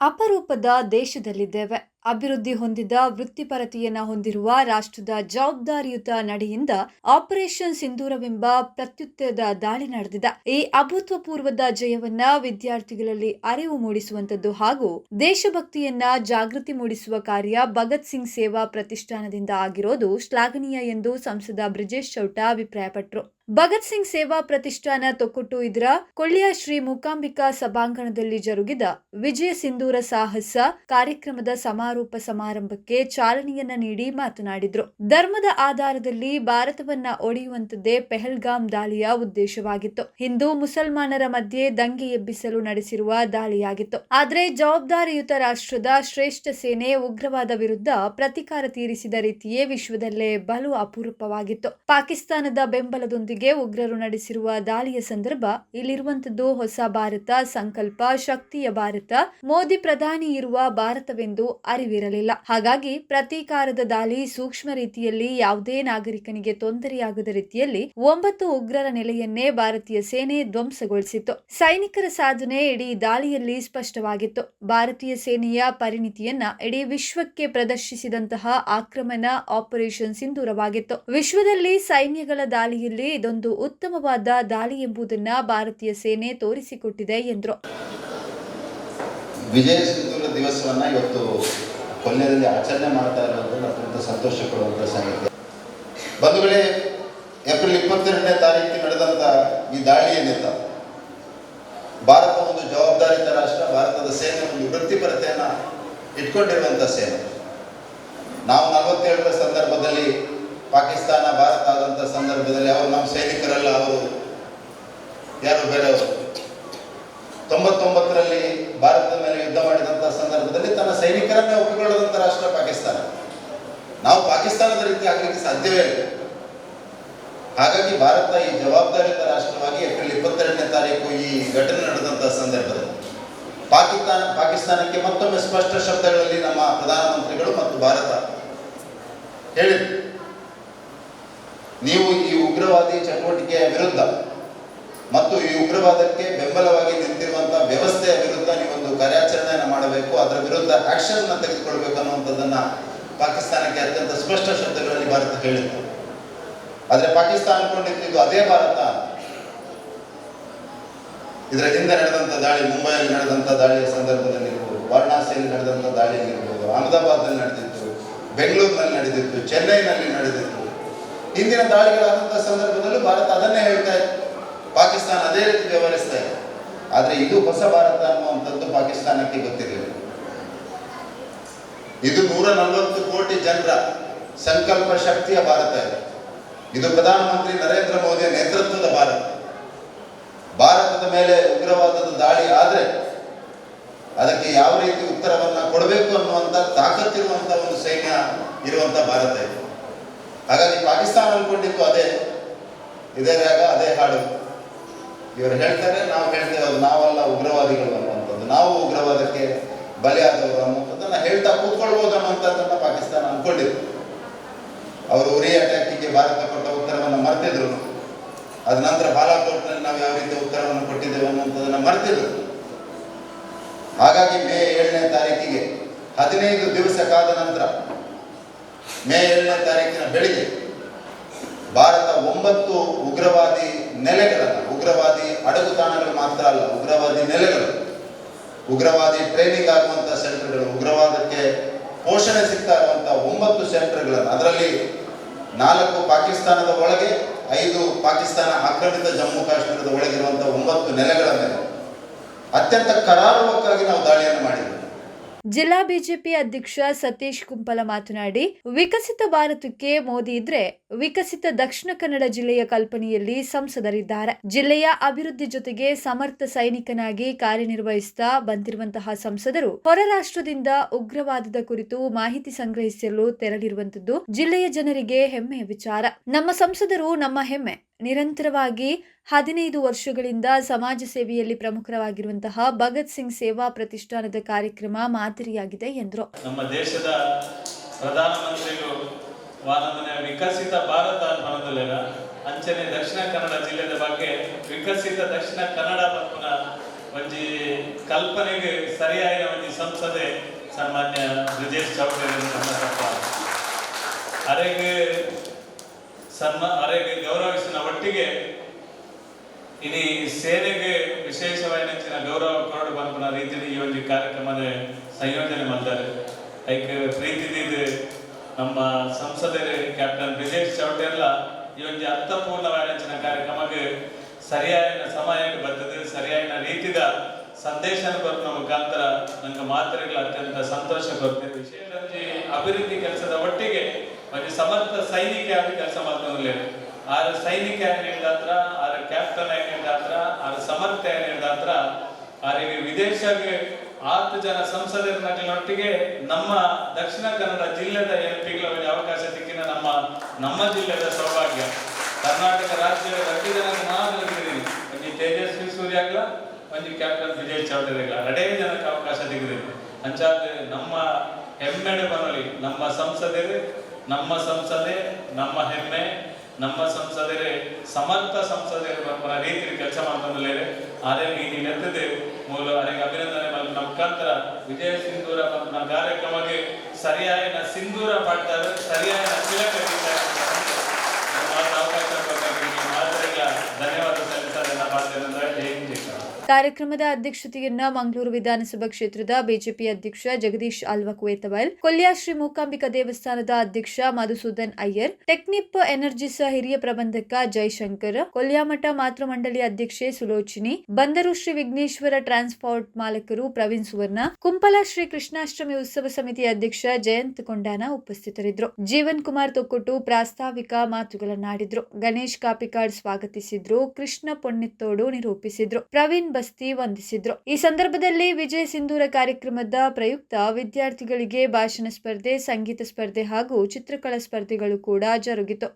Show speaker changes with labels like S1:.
S1: ಅಪರೂಪದ ದೇಶದಲ್ಲಿದ್ದೇವೆ. ಅಭಿವೃದ್ಧಿ ಹೊಂದಿದ ವೃತ್ತಿಪರತೆಯನ್ನು ಹೊಂದಿರುವ ರಾಷ್ಟ್ರದ ಜವಾಬ್ದಾರಿಯುತ ನಡೆಯಿಂದ ಆಪರೇಷನ್ ಸಿಂಧೂರವೆಂಬ ಪ್ರತ್ಯುತ್ತರದ ದಾಳಿ ನಡೆದಿದೆ. ಈ ಅಭೂತಪೂರ್ವದ ಜಯವನ್ನ ವಿದ್ಯಾರ್ಥಿಗಳಲ್ಲಿ ಅರಿವು ಮೂಡಿಸುವಂತದ್ದು ಹಾಗೂ ದೇಶಭಕ್ತಿಯನ್ನ ಜಾಗೃತಿ ಮೂಡಿಸುವ ಕಾರ್ಯ ಭಗತ್ ಸಿಂಗ್ ಸೇವಾ ಪ್ರತಿಷ್ಠಾನದಿಂದ ಆಗಿರೋದು ಶ್ಲಾಘನೀಯ ಎಂದು ಸಂಸದ ಬ್ರಿಜೇಶ್ ಚೌಟ ಅಭಿಪ್ರಾಯಪಟ್ಟರು ಭಗತ್ ಸಿಂಗ್ ಸೇವಾ ಪ್ರತಿಷ್ಠಾನ ತೊಕ್ಕೊಟ್ಟು ಇದ್ರ ಕೊಳ್ಳಿಯ ಶ್ರೀ ಮೂಕಾಂಬಿಕಾ ಸಭಾಂಗಣದಲ್ಲಿ ಜರುಗಿದ ವಿಜಯ ಸಿಂಧೂರ ಸಾಹಸ ಕಾರ್ಯಕ್ರಮದ ಸಮಾರೋಪ ಸಮಾರಂಭಕ್ಕೆ ಚಾಲನೆಯನ್ನ ನೀಡಿ ಮಾತನಾಡಿದ್ರು. ಧರ್ಮದ ಆಧಾರದಲ್ಲಿ ಭಾರತವನ್ನ ಒಡೆಯುವಂತದ್ದೇ ಪೆಹಲ್ಗಾಮ್ ದಾಳಿಯ ಉದ್ದೇಶವಾಗಿತ್ತು. ಹಿಂದೂ ಮುಸಲ್ಮಾನರ ಮಧ್ಯೆ ದಂಗೆ ಎಬ್ಬಿಸಲು ನಡೆಸಿರುವ ದಾಳಿಯಾಗಿತ್ತು. ಆದರೆ ಜವಾಬ್ದಾರಿಯುತ ರಾಷ್ಟ್ರದ ಶ್ರೇಷ್ಠ ಸೇನೆ ಉಗ್ರವಾದ ವಿರುದ್ಧ ಪ್ರತಿಕಾರ ತೀರಿಸಿದ ರೀತಿಯೇ ವಿಶ್ವದಲ್ಲೇ ಬಲು ಅಪರೂಪವಾಗಿತ್ತು. ಪಾಕಿಸ್ತಾನದ ಬೆಂಬಲದೊಂದಿಗೆ ಉಗ್ರರು ನಡೆಸಿರುವ ದಾಳಿಯ ಸಂದರ್ಭ ಇಲ್ಲಿರುವಂತದ್ದು ಹೊಸ ಭಾರತ, ಸಂಕಲ್ಪ, ಶಕ್ತಿಯ ಭಾರತ. ಮೋದಿ ಪ್ರಧಾನಿ ಇರುವ ಭಾರತವೆಂದು ಅರಿವಿರಲಿಲ್ಲ. ಹಾಗಾಗಿ ಪ್ರತೀಕಾರದ ದಾಳಿ ಸೂಕ್ಷ್ಮ ರೀತಿಯಲ್ಲಿ ಯಾವುದೇ ನಾಗರಿಕನಿಗೆ ತೊಂದರೆಯಾಗದ ರೀತಿಯಲ್ಲಿ ಒಂಬತ್ತು ಉಗ್ರರ ನೆಲೆಯನ್ನೇ ಭಾರತೀಯ ಸೇನೆ ಧ್ವಂಸಗೊಳಿಸಿತ್ತು. ಸೈನಿಕರ ಸಾಧನೆ ಇಡೀ ದಾಳಿಯಲ್ಲಿ ಸ್ಪಷ್ಟವಾಗಿತ್ತು. ಭಾರತೀಯ ಸೇನೆಯ ಪರಿಣಿತಿಯನ್ನ ಇಡೀ ವಿಶ್ವಕ್ಕೆ ಪ್ರದರ್ಶಿಸಿದಂತಹ ಆಕ್ರಮಣ ಆಪರೇಷನ್ ಸಿಂಧೂರವಾಗಿತ್ತು. ವಿಶ್ವದಲ್ಲಿ ಸೈನ್ಯಗಳ ದಾಳಿಯಲ್ಲಿ ಇದೊಂದು ಉತ್ತಮವಾದ ದಾಳಿ ಎಂಬುದನ್ನು ಭಾರತೀಯ ಸೇನೆ ತೋರಿಸಿಕೊಟ್ಟಿದೆ ಎಂದರು.
S2: ವಿಜಯ ದಿವಸವನ್ನ ಇವತ್ತು ಕೊನೆಯಲ್ಲಿ ಆಚರಣೆ ಮಾಡ್ತಾ ಇರೋದು ಅತ್ಯಂತ ಸಂತೋಷ ಕೊಡುವಂಥ ಸಂಗತಿ. ಬಂಧುಗಳೇ, ಏಪ್ರಿಲ್ ಇಪ್ಪತ್ತೆರಡನೇ ತಾರೀಕು ನಡೆದಂತ ಈ ದಾಳಿ ಏನಿತ್ತ? ಭಾರತ ಒಂದು ಜವಾಬ್ದಾರಿತ ರಾಷ್ಟ್ರ, ಭಾರತದ ಸೇನೆ ಒಂದು ವೃತ್ತಿಪರತೆಯನ್ನ ಇಟ್ಕೊಂಡಿರುವಂಥ ಸೇನೆ. ನಾವು ನಲವತ್ತೇಳರ ಸಂದರ್ಭದಲ್ಲಿ ಪಾಕಿಸ್ತಾನ, ಭಾರತ ಆದಂಥ ಸಂದರ್ಭದಲ್ಲಿ ಅವರು ನಮ್ಮ ಸೈನಿಕರಲ್ಲ ಅವರು ಯಾರು ಬೇರೆಯವರು ತೊಂಬತ್ತೊಂಬತ್ತರಲ್ಲಿ ಭಾರತದ ಮೇಲೆ ಯುದ್ಧ ಮಾಡಿದಂಥ ಸಂದರ್ಭದಲ್ಲಿ ತನ್ನ ಸೈನಿಕರನ್ನೇ ಒಪ್ಪಿಕೊಳ್ಳದಂಥ ರಾಷ್ಟ್ರ ಪಾಕಿಸ್ತಾನ. ನಾವು ಪಾಕಿಸ್ತಾನದ ರೀತಿ ಆಗಲಿಕ್ಕೆ ಸಾಧ್ಯವೇ ಇಲ್ಲ. ಹಾಗಾಗಿ ಭಾರತ ಈ ಜವಾಬ್ದಾರಿಯುತ ರಾಷ್ಟ್ರವಾಗಿ ಏಪ್ರಿಲ್ ಇಪ್ಪತ್ತೆರಡನೇ ತಾರೀಕು ಈ ಘಟನೆ ನಡೆದಂಥ ಸಂದರ್ಭದಲ್ಲಿ. ಪಾಕಿಸ್ತಾನ, ಪಾಕಿಸ್ತಾನಕ್ಕೆ ಮತ್ತೊಮ್ಮೆ ಸ್ಪಷ್ಟ ಶಬ್ದಗಳಲ್ಲಿ ನಮ್ಮ ಪ್ರಧಾನಮಂತ್ರಿಗಳು ಮತ್ತು ಭಾರತ ಹೇಳಿದ್ರು. ನೀವು ಈ ಉಗ್ರವಾದಿ ಚಟುವಟಿಕೆಯ ವಿರುದ್ಧ ಮತ್ತು ಈ ಉಗ್ರವಾದಕ್ಕೆ ಬೆಂಬಲವಾಗಿ ನಿಂತಿರುವಂತಹ ವ್ಯವಸ್ಥೆಯ ವಿರುದ್ಧ ನೀವೊಂದು ಕಾರ್ಯಾಚರಣೆಯನ್ನು ಮಾಡಬೇಕು, ಅದರ ವಿರುದ್ಧ ಆಕ್ಷನ್ ಅನ್ನು ತೆಗೆದುಕೊಳ್ಬೇಕು ಅನ್ನುವಂಥದ್ದನ್ನ ಪಾಕಿಸ್ತಾನಕ್ಕೆ ಅತ್ಯಂತ ಸ್ಪಷ್ಟ ಶಬ್ದಗಳಲ್ಲಿ ಭಾರತ ಹೇಳಿತ್ತು. ಆದರೆ ಪಾಕಿಸ್ತಾನ ಅನ್ಕೊಂಡಿದ್ದು ಅದೇ ಭಾರತ. ಇದರ ಹಿಂದೆ ನಡೆದಂತ ದಾಳಿ, ಮುಂಬೈಯಲ್ಲಿ ನಡೆದಂತ ದಾಳಿಯ ಸಂದರ್ಭದಲ್ಲಿ ಇರ್ಬೋದು, ವಾರಣಾಸಿಯಲ್ಲಿ ನಡೆದಂಥ ದಾಳಿಯಲ್ಲಿ ಅಹಮದಾಬಾದ್ನಲ್ಲಿ ನಡೆದಿತ್ತು, ಬೆಂಗಳೂರಿನಲ್ಲಿ ನಡೆದಿತ್ತು, ಚೆನ್ನೈನಲ್ಲಿ ನಡೆದಿತ್ತು. ಹಿಂದಿನ ದಾಳಿಗಳಾದಂಥ ಸಂದರ್ಭದಲ್ಲೂ ಭಾರತ ಅದನ್ನೇ ಹೇಳ್ತಾ ಇದೆ. ಪಾಕಿಸ್ತಾನ ಅದೇ ರೀತಿ ವ್ಯವಹರಿಸ್ತಾ ಇದೆ. ಆದರೆ ಇದು ಹೊಸ ಭಾರತ ಅನ್ನುವಂಥದ್ದು ಪಾಕಿಸ್ತಾನಕ್ಕೆ ಗೊತ್ತಿರಲಿಲ್ಲ. ಇದು ನೂರ ನಲವತ್ತು ಕೋಟಿ ಜನರ ಸಂಕಲ್ಪ ಶಕ್ತಿಯ ಭಾರತ ಇದೆ. ಇದು ಪ್ರಧಾನಮಂತ್ರಿ ನರೇಂದ್ರ ಮೋದಿಯ ನೇತೃತ್ವದ ಭಾರತ. ಭಾರತದ ಮೇಲೆ ಉಗ್ರವಾದದ ದಾಳಿ ಆದರೆ ಅದಕ್ಕೆ ಯಾವ ರೀತಿ ಉತ್ತರವನ್ನ ಕೊಡಬೇಕು ಅನ್ನುವಂಥ ತಾಕತ್ತಿರುವಂಥ ಒಂದು ಸೈನ್ಯ ಇರುವಂಥ ಭಾರತ ಇದೆ. ಹಾಗಾಗಿ ಪಾಕಿಸ್ತಾನ ಅನ್ಕೊಂಡಿತ್ತು ಅದೇ. ಇದೇ ರಾಗ ಅದೇ ಹಾಡು. ಇವರು ಹೇಳ್ತಾರೆ, ನಾವು ಹೇಳ್ತೇವೆ ನಾವಲ್ಲ ಉಗ್ರವಾದಿಗಳು ಅನ್ನುವಂಥದ್ದು. ನಾವು ಉಗ್ರವಾದಕ್ಕೆ ಬಲಿಯಾದವರು ಅನ್ನುವಂಥದ್ದನ್ನ ಹೇಳ್ತಾ ಕೂತ್ಕೊಳ್ಬೋದು ಅನ್ನುವಂಥದ್ದನ್ನ ಪಾಕಿಸ್ತಾನ ಅನ್ಕೊಂಡಿದ್ರು ಅವರು ಉರಿ ಅಟ್ಯಾಕಿಗೆ ಭಾರತ ಕೊಟ್ಟ ಉತ್ತರವನ್ನು ಮರೆತಿದ್ರು. ಅದ ನಂತರ ಬಾಲಾಕೋಟ್ನಲ್ಲಿ ನಾವು ಯಾವ ರೀತಿ ಉತ್ತರವನ್ನು ಕೊಟ್ಟಿದ್ದೇವೆ ಅನ್ನುವಂಥದ್ದನ್ನ ಮರೆತಿದ್ರು. ಹಾಗಾಗಿ ಮೇ ಏಳನೇ ತಾರೀಕಿಗೆ ಹದಿನೈದು ದಿವಸ ಕಾದ ನಂತರ ಮೇ ಏಳನೇ ತಾರೀಕಿನ ಬೆಳಿಗ್ಗೆ ಭಾರತ ಒಂಬತ್ತು ಉಗ್ರವಾದಿ ನೆಲೆಗಳನ್ನು ಉಗ್ರವಾದಿ ಅಡಗುತಾಣಗಳು ಮಾತ್ರ ಅಲ್ಲ, ಉಗ್ರವಾದಿ ನೆಲೆಗಳು. ಉಗ್ರವಾದಿ ಟ್ರೈನಿಂಗ್ ಆಗುವಂಥ ಸೆಂಟರ್ಗಳು ಉಗ್ರವಾದಕ್ಕೆ ಪೋಷಣೆ ಸಿಗ್ತಾ ಇರುವಂಥ ಒಂಬತ್ತು ಸೆಂಟರ್ಗಳನ್ನು ಅದರಲ್ಲಿ ನಾಲ್ಕು ಪಾಕಿಸ್ತಾನದ ಒಳಗೆ, ಐದು ಪಾಕಿಸ್ತಾನ ಆಕ್ರಮಿತ ಜಮ್ಮು ಕಾಶ್ಮೀರದ ಒಳಗಿರುವಂಥ ಒಂಬತ್ತು ನೆಲೆಗಳ ಮೇಲೆ. ಅತ್ಯಂತ ಕರಾರುವಕ್ಕಾಗಿ ನಾವು ದಾಳಿಯನ್ನು ಮಾಡಿದ್ದೇವೆ
S1: ಜಿಲ್ಲಾ ಬಿಜೆಪಿ ಅಧ್ಯಕ್ಷ ಸತೀಶ್ ಕುಂಪಲ ಮಾತನಾಡಿ, ವಿಕಸಿತ ಭಾರತಕ್ಕೆ ಮೋದಿ ಇದ್ರೆ ವಿಕಸಿತ ದಕ್ಷಿಣ ಕನ್ನಡ ಜಿಲ್ಲೆಯ ಕಲ್ಪನೆಯಲ್ಲಿ ಸಂಸದರಿದ್ದಾರೆ. ಜಿಲ್ಲೆಯ ಅಭಿವೃದ್ಧಿ ಜೊತೆಗೆ ಸಮರ್ಥ ಸೈನಿಕನಾಗಿ ಕಾರ್ಯನಿರ್ವಹಿಸುತ್ತಾ ಬಂದಿರುವಂತಹ ಸಂಸದರು ಹೊರ ಉಗ್ರವಾದದ ಕುರಿತು ಮಾಹಿತಿ ಸಂಗ್ರಹಿಸಲು ತೆರಳಿರುವಂತದ್ದು ಜಿಲ್ಲೆಯ ಜನರಿಗೆ ಹೆಮ್ಮೆಯ ವಿಚಾರ. ನಮ್ಮ ಸಂಸದರು ನಮ್ಮ ಹೆಮ್ಮೆ. ನಿರಂತರವಾಗಿ ಹದಿನೈದು ವರ್ಷಗಳಿಂದ ಸಮಾಜ ಸೇವೆಯಲ್ಲಿ ಪ್ರಮುಖವಾಗಿರುವಂತಹ ಭಗತ್ ಸಿಂಗ್ ಸೇವಾ ಪ್ರತಿಷ್ಠಾನದ ಕಾರ್ಯಕ್ರಮ ಮಾದರಿಯಾಗಿದೆ ಎಂದರು.
S3: ನಮ್ಮ ದೇಶದ ಪ್ರಧಾನಮಂತ್ರಿಗಳು ವಿಕಸಿತ ಭಾರತ ಅಂಚನೆ ದಕ್ಷಿಣ ಕನ್ನಡ ಜಿಲ್ಲೆದ ಬಗ್ಗೆ ವಿಕಸಿತ ದಕ್ಷಿಣ ಕನ್ನಡ ಪಂಪುನ ಒಂಜಿ ಕಲ್ಪನೆಗೆ ಸರಿಯಾದ ಒಂಜಿ ಸಂಸದೆ ಸನ್ಮಾನ್ಯ ಬ್ರಿಜೇಶ್ ಚೌಧರಿ ಅರೆಗೆ ಸನ್ಮಾ, ಅರೆಗೆ ಗೌರವಿಸಿನ ಒಟ್ಟಿಗೆ ಇನಿ ಸೇನೆಗೆ ವಿಶೇಷವಾಗಿ ಹೆಚ್ಚಿನ ಗೌರವ ಕೊರಡು ಬಂಪನ ರೀತಿಯಲ್ಲಿ ಈ ಒಂದು ಕಾರ್ಯಕ್ರಮದ ಸಂಯೋಜನೆ ಮಾಡ್ತಾರೆ. ಲೈಕ್ ಪ್ರೀತಿದಿದ್ದು ನಮ್ಮ ಸಂಸದರು, ಕ್ಯಾಪ್ಟನ್ ಬ್ರಿಜೇಶ್ ಚೌಟೆಲ್ಲ ಈ ಒಂದು ಅರ್ಥಪೂರ್ಣವಾದ ಕಾರ್ಯಕ್ರಮಕ್ಕೆ ಸರಿಯಾದ ಸಮಯಕ್ಕೆ ಬರ್ತದೆ ಸರಿಯಾದ ರೀತಿದ ಸಂದೇಶ ಬರುವ ಮುಖಾಂತರ ನನಗೆ ಮಾತ್ರೆಗಳು ಅತ್ಯಂತ ಸಂತೋಷ ಕೊಡ್ತೇವೆ ವಿಶೇಷ ಅಭಿವೃದ್ಧಿ ಕೆಲಸದ ಒಟ್ಟಿಗೆ ಒಂದು ಸಮರ್ಥ ಸೈನಿಕ ಆಗಿ ಕೆಲಸ ಮಾಡ್ಕೊಂಡ್ಲೆ ಆರು ಸೈನಿಕ ಏನಿರ್ದಾತ್ರ ಆರು ಕ್ಯಾಪ್ಟನ್ ಏನಿರ್ದಾತ್ರ ಆರು ಸಮರ್ಥ ಹೇಳಿದಾತ್ರ ಆರಿಗೆ ವಿದೇಶಕ್ಕೆ ಹತ್ತು ಜನ ಸಂಸದರೊಟ್ಟಿಗೆ ನಮ್ಮ ದಕ್ಷಿಣ ಕನ್ನಡ ಜಿಲ್ಲೆದ ಎಂ ಪಿಗಳ ಅವಕಾಶ ಸಿಕ್ಕಿನ ನಮ್ಮ ನಮ್ಮ ಜಿಲ್ಲೆದ ಸೌಭಾಗ್ಯ. ಕರ್ನಾಟಕ ರಾಜ್ಯದ ಅತಿ ಜನ ಮಾತ್ರ ಒಂದು ತೇಜಸ್ವಿ ಸೂರ್ಯಾಗ್ಲ, ಒಂದು ಕ್ಯಾಪ್ಟನ್ ವಿಜಯ್ ಚೌಧರಿಗಳ ಎರಡೇ ಜನಕ್ಕೆ ಅವಕಾಶ ಸಿಗಿದೆ ಅಂಚಾದ್ರೆ ನಮ್ಮ ಹೆಮ್ಮೆಡೆ ಬರಲಿ ನಮ್ಮ ಸಂಸದರೇ, ನಮ್ಮ ಸಂಸದೆ, ನಮ್ಮ ಹೆಮ್ಮೆ ನಮ್ಮ ಸಂಸದರೇ ಸಮರ್ಥ ಸಂಸದರು, ನಮ್ಮ ರೀತಿ ಕೆಲಸ ಮಾಡ್ತಾರೆ ಅದೇ ನೀತಿ ನೆಂದಿದೆ ಮೂಲ ಅವರಿಗೆ ಅಭಿನಂದನೆ ಮಾಡಿದ ಮುಖಾಂತರ ವಿಜಯ ಸಿಂಧೂರ ನಮ್ಮ ಕಾರ್ಯಕ್ರಮಕ್ಕೆ ಸರಿಯಾದ ಸಿಂಧೂರ ಪಡ್ತಾರೆ ಸರಿಯಾದ ತಿಲಕ
S1: ಕಾರ್ಯಕ್ರಮದ ಅಧ್ಯಕ್ಷತೆಯನ್ನ ಮಂಗಳೂರು ವಿಧಾನಸಭಾ ಕ್ಷೇತ್ರದ ಬಿಜೆಪಿ ಅಧ್ಯಕ್ಷ ಜಗದೀಶ್ ಅಲ್ವ ಕುವೇತವಲ್ ಕೊಲ್ಯ ಶ್ರೀ ಮೂಕಾಂಬಿಕಾ ದೇವಸ್ಥಾನದ ಅಧ್ಯಕ್ಷ ಮಧುಸೂದನ್ ಅಯ್ಯರ್, ಟೆಕ್ನಿಪ್ ಎನರ್ಜಿಸ್ ಹಿರಿಯ ಪ್ರಬಂಧಕ ಜಯಶಂಕರ್ ಕೊಲ್ಯಾಮಠ ಮಾತೃಮಂಡಳಿ ಅಧ್ಯಕ್ಷೆ ಸುಲೋಚಿನಿ, ಬಂದರು ಶ್ರೀ ವಿಘ್ನೇಶ್ವರ ಟ್ರಾನ್ಸ್ಪೋರ್ಟ್ ಮಾಲಕರು ಪ್ರವೀಣ್ ಸುವರ್ಣ, ಕುಂಪಲ ಶ್ರೀ ಕೃಷ್ಣಾಷ್ಟಮಿ ಉತ್ಸವ ಸಮಿತಿ ಅಧ್ಯಕ್ಷ ಜಯಂತ್ ಕೊಂಡಾನ ಉಪಸ್ಥಿತರಿದ್ದರು. ಜೀವನ್ ಕುಮಾರ್ ತೊಕ್ಕೊಟ್ಟು ಪ್ರಾಸ್ತಾವಿಕ ಮಾತುಗಳನ್ನಾಡಿದ್ರು. ಗಣೇಶ್ ಕಾಪಿಕಾಡ್ ಸ್ವಾಗತಿಸಿದ್ರು. ಕೃಷ್ಣ ಪೊನ್ನಿತ್ತೋಡು ನಿರೂಪಿಸಿದ್ರು. ಪ್ರವೀಣ್ ಬಸ್ತಿ ವಂದಿಸಿದ್ರು. ಈ ಸಂದರ್ಭದಲ್ಲಿ ವಿಜಯ ಸಿಂಧೂರ ಕಾರ್ಯಕ್ರಮದ ಪ್ರಯುಕ್ತ ವಿದ್ಯಾರ್ಥಿಗಳಿಗೆ ಭಾಷಣ ಸ್ಪರ್ಧೆ, ಸಂಗೀತ ಸ್ಪರ್ಧೆ ಹಾಗೂ ಚಿತ್ರಕಲಾ ಸ್ಪರ್ಧೆಗಳು ಕೂಡ ಜರುಗಿತು.